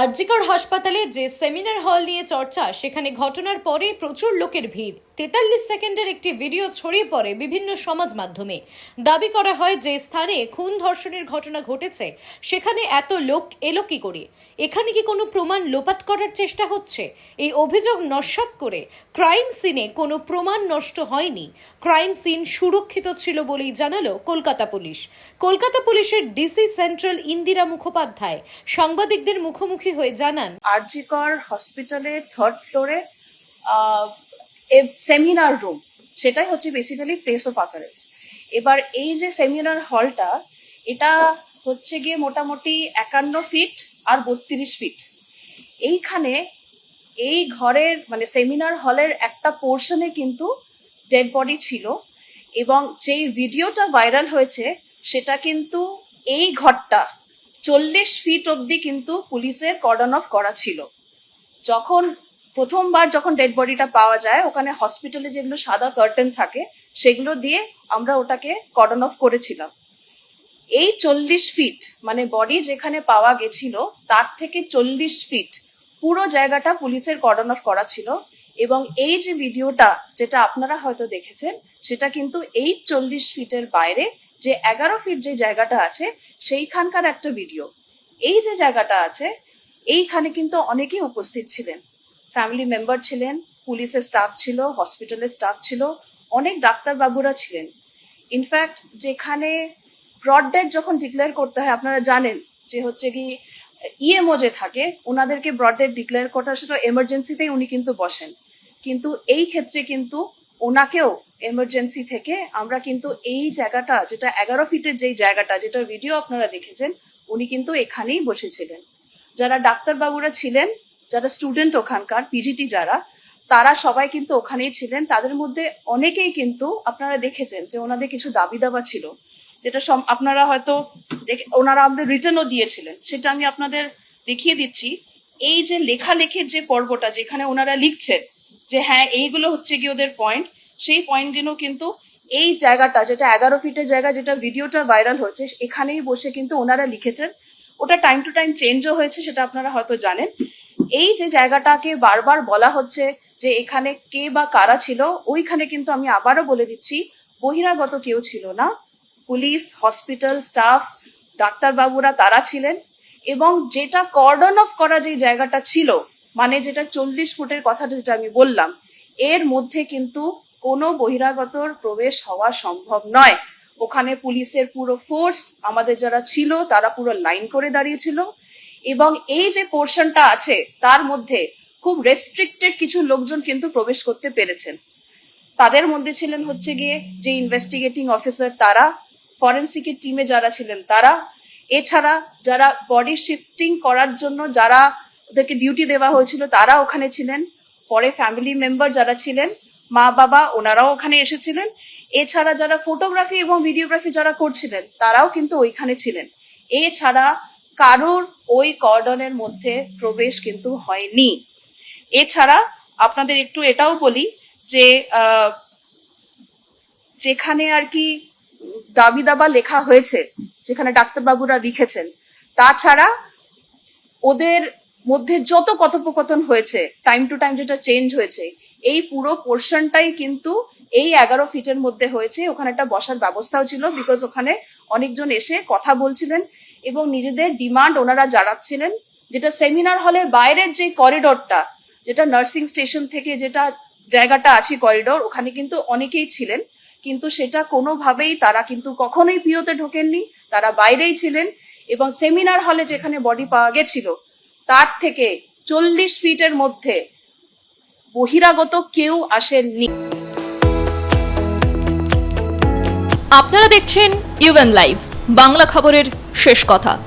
আরজিকর হাসপাতালে যে seminar hall নিয়ে চর্চা সেখানে ঘটনার পরে প্রচুর লোকের ভিড়। তেতাল্লিশ সেকেন্ডের একটি ভিডিও ছড়িয়ে পড়ে বিভিন্ন সমাজ মাধ্যমে। দাবি করা হয় যে স্থানে খুন ধর্ষণের ঘটনা ঘটেছে, সেখানে এত লোক এলো কি করে? এখানে কি কোনো প্রমাণ লোপাট করার চেষ্টা হচ্ছে? এই অভিযোগ নস্যাৎ করে ক্রাইম সিনে কোনো প্রমাণ নষ্ট হয়নি। ক্রাইম সিন সুরক্ষিত ছিল বলেই জানালো কলকাতা পুলিশ। কলকাতা পুলিশের ডিসি সেন্ট্রাল ইন্দিরা মুখোপাধ্যায় সাংবাদিকদের মুখোমুখি হয়ে জানান, আরজিকর হসপিটালে থার্ড ফ্লোরে সেমিনার রুম সেটাই হচ্ছে বেসিক্যালি প্লেস অফ আকারেন্স এবার এই যে সেমিনার হলটা এটা হচ্ছে গিয়ে মোটামুটি একান্ন ফিট আর বত্রিশ ফিট এইখানে এই ঘরের মানে সেমিনার হলের একটা পোর্শনে কিন্তু ডেড বডি ছিল এবং যেই ভিডিওটা ভাইরাল হয়েছে, সেটা কিন্তু এই ঘরটা চল্লিশ ফিট অবধি কিন্তু পুলিশের কর্ডন অফ করা ছিল। যখন প্রথমবার যখন ডেড বডিটা পাওয়া যায়, ওখানে হসপিটালে যেগুলো সাদা কার্টেন থাকে, সেগুলো দিয়ে আমরা ওটাকে কর্ডন অফ করেছিলাম। এই চল্লিশ ফিট মানে বডি যেখানে পাওয়া গেছিল, তার থেকে চল্লিশ ফিট পুরো জায়গাটা পুলিশের কর্ডন অফ করা ছিল। এবং এই যে ভিডিওটা, যেটা আপনারা হয়তো দেখেছেন, সেটা কিন্তু এই চল্লিশ ফিটের বাইরে যে এগারো ফিট যে জায়গাটা আছে, সেইখানকার একটা ভিডিও এই যে জায়গাটা আছে, এইখানে কিন্তু অনেকেই উপস্থিত ছিলেন। ফ্যামিলি মেম্বার ছিলেন পুলিশের স্টাফ ছিল হসপিটালের স্টাফ ছিল, অনেক ডাক্তারবাবুরা ছিলেন। ইনফ্যাক্ট যেখানে ব্রড ডেড যখন ডিক্লেয়ার করতে হয়, আপনারা জানেন যে হচ্ছে কি ইএমও যে থাকে, ওনাদেরকে ব্রড ডেড ডিক্লেয়ার করার, সেটা এমার্জেন্সিতেই উনি কিন্তু বসেন। কিন্তু এই ক্ষেত্রে কিন্তু ওনাকেও এমার্জেন্সি থেকে আমরা কিন্তু এই জায়গাটা, যেটা এগারো ফিটের যেই জায়গাটা, যেটা ভিডিও আপনারা দেখেছেন, উনি কিন্তু এখানেই বসেছিলেন। যারা ডাক্তারবাবুরা ছিলেন যারা স্টুডেন্ট ওখানকার পিজিটি যারা, তারা সবাই কিন্তু ওখানেই ছিলেন। তাদের মধ্যে অনেকেই কিন্তু আপনারা দেখেছেন যে ওনাদের কিছু দাবি দাবা ছিল, যেটা আপনারা হয়তো ওনারা আমাদের রিটার্নও দিয়েছিলেন। সেটা আমি আপনাদের দেখিয়ে দিচ্ছি। এই যে লেখালেখির যে পর্বটা, যেখানে ওনারা লিখছেন যে হ্যাঁ এইগুলো হচ্ছে কি ওদের পয়েন্ট সেই পয়েন্টগুলো কিন্তু এই জায়গাটা, যেটা এগারো ফিটের জায়গা, যেটা ভিডিওটা ভাইরাল হয়েছে, এখানেই বসে কিন্তু ওনারা লিখেছেন। ওটা টাইম টু টাইম চেঞ্জও হয়েছে, সেটা আপনারা হয়তো জানেন। এই যে জায়গাটাকে বারবার বলা হচ্ছে যে এখানে কে বা কারা ছিল, ওইখানে কিন্তু আমি আবারও বলে দিচ্ছি, বহিরাগত কেউ ছিল না। পুলিশ, হসপিটাল, স্টাফ, ডাক্তারবাবুরা তারা ছিলেন এবং যেটা কর্ডন অফ করা যে জায়গাটা ছিল মানে যেটা চল্লিশ ফুটের কথা যেটা আমি বললাম, এর মধ্যে কিন্তু কোনো বহিরাগতর প্রবেশ হওয়া সম্ভব নয়। ওখানে পুলিশের পুরো ফোর্স আমাদের যারা ছিল, তারা পুরো লাইন করে দাঁড়িয়েছিল। এবং এই যে পোর্শনটা আছে, তার মধ্যে খুব রেস্ট্রিক্টেড কিছু লোকজন কিন্তু প্রবেশ করতে পেরেছেন। তাদের মধ্যে ছিলেন হচ্ছে গিয়ে যে ইনভেস্টিগেটিং অফিসার তারা ফরেন্সিকের টিমে যারা ছিলেন, তারা এছাড়া যারা বডি শিফটিং করার জন্য যারা ওদেরকে ডিউটি দেওয়া হয়েছিল, তারা ওখানে ছিলেন। পরে ফ্যামিলি মেম্বার যারা ছিলেন, মা বাবা, ওনারাও ওখানে এসেছিলেন। এছাড়া যারা ফটোগ্রাফি এবং ভিডিওগ্রাফি যারা করছিলেন, তারাও কিন্তু ওইখানে ছিলেন। এছাড়া কারোর ওই কর্ডনের মধ্যে প্রবেশ কিন্তু হয়নি। এছাড়া আপনাদের একটু এটাও বলি যে যেখানে আর কি দাবি দাবা লেখা হয়েছে, যেখানে ডাক্তারবাবুরা লিখেছেন, তাছাড়া ওদের মধ্যে যত কথোপকথন হয়েছে টাইম টু টাইম যেটা চেঞ্জ হয়েছে, এই পুরো পোর্শনটাই কিন্তু এই এগারো ফিটের মধ্যে হয়েছে। ওখানে একটা বসার ব্যবস্থাও ছিল বিকজ ওখানে অনেকজন এসে কথা বলছিলেন। এবং নিজেদের ডিমান্ড ওনারা জানাচ্ছিলেন, যেটা সেমিনার হলের বাইরের যে করিডোরটা যেটা নার্সিং স্টেশন থেকে যেটা জায়গাটা আছে করিডোর ওখানে কিন্তু অনেকেই ছিলেন। কিন্তু সেটা কোনোভাবেই তারা কিন্তু কখনোই পিওতে ঢোকেননি, তারা বাইরেই ছিলেন এবং সেমিনার হলে যেখানে বডি পাওয়া গেছিল, তার থেকে চল্লিশ ফিটের মধ্যে বহিরাগত কেউ আসেননি। আপনারা দেখছেন ইউএন লাইভ বাংলা খবরের শেষ কথা।